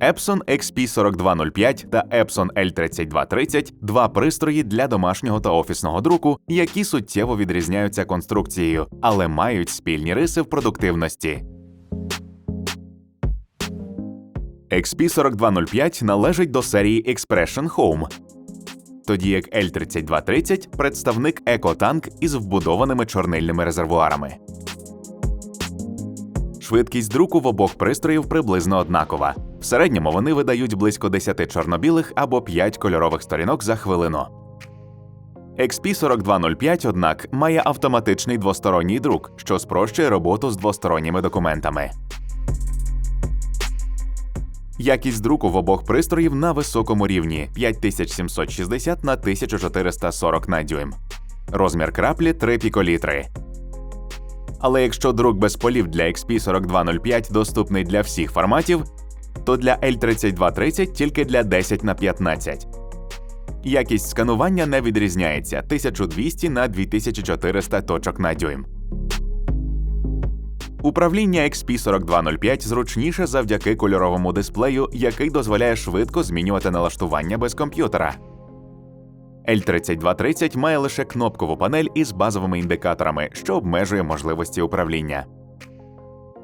Epson XP4205 та Epson L3230 – два пристрої для домашнього та офісного друку, які суттєво відрізняються конструкцією, але мають спільні риси в продуктивності. XP4205 належить до серії Expression Home, тоді як L3230 – представник екотанк із вбудованими чорнильними резервуарами. Швидкість друку в обох пристроїв приблизно однакова. В середньому вони видають близько 10 чорнобілих або 5 кольорових сторінок за хвилину. XP4205, однак, має автоматичний двосторонній друк, що спрощує роботу з двосторонніми документами. Якість друку в обох пристроїв на високому рівні 5760 на 1440 на дюйм. Розмір краплі 3 піколітри. Але якщо друк без полів для XP4205 доступний для всіх форматів, то для L3230 тільки для 10 на 15. Якість сканування не відрізняється 1200 на 2400 точок на дюйм. Управління XP4205 зручніше завдяки кольоровому дисплею, який дозволяє швидко змінювати налаштування без комп'ютера. L3230 має лише кнопкову панель із базовими індикаторами, що обмежує можливості управління.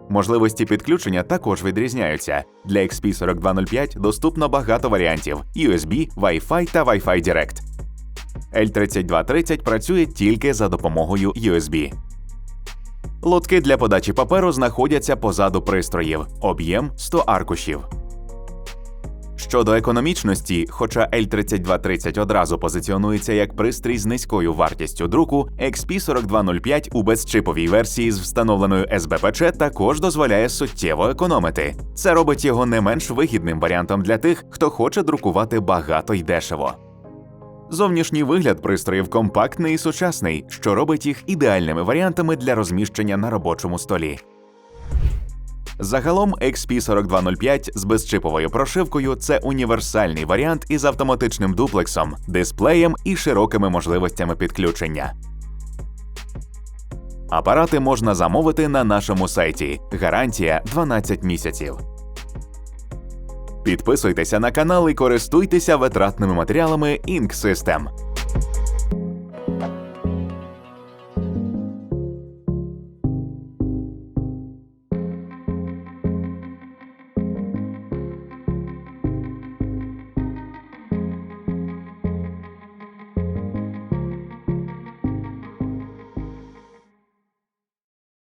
Можливості підключення також відрізняються. Для XP4205 доступно багато варіантів USB, Wi-Fi та Wi-Fi Direct. L3230 працює тільки за допомогою USB. Лотки для подачі паперу знаходяться позаду пристроїв. Об'єм 100 аркушів. Щодо економічності, хоча L3230 одразу позиціонується як пристрій з низькою вартістю друку, XP4205 у безчиповій версії з встановленою СБПЧ також дозволяє суттєво економити. Це робить його не менш вигідним варіантом для тих, хто хоче друкувати багато й дешево. Зовнішній вигляд пристроїв компактний і сучасний, що робить їх ідеальними варіантами для розміщення на робочому столі. Загалом XP4205 з безчиповою прошивкою це універсальний варіант із автоматичним дуплексом, дисплеєм і широкими можливостями підключення. Апарати можна замовити на нашому сайті. Гарантія 12 місяців. Підписуйтеся на канал і користуйтеся витратними матеріалами Ink System.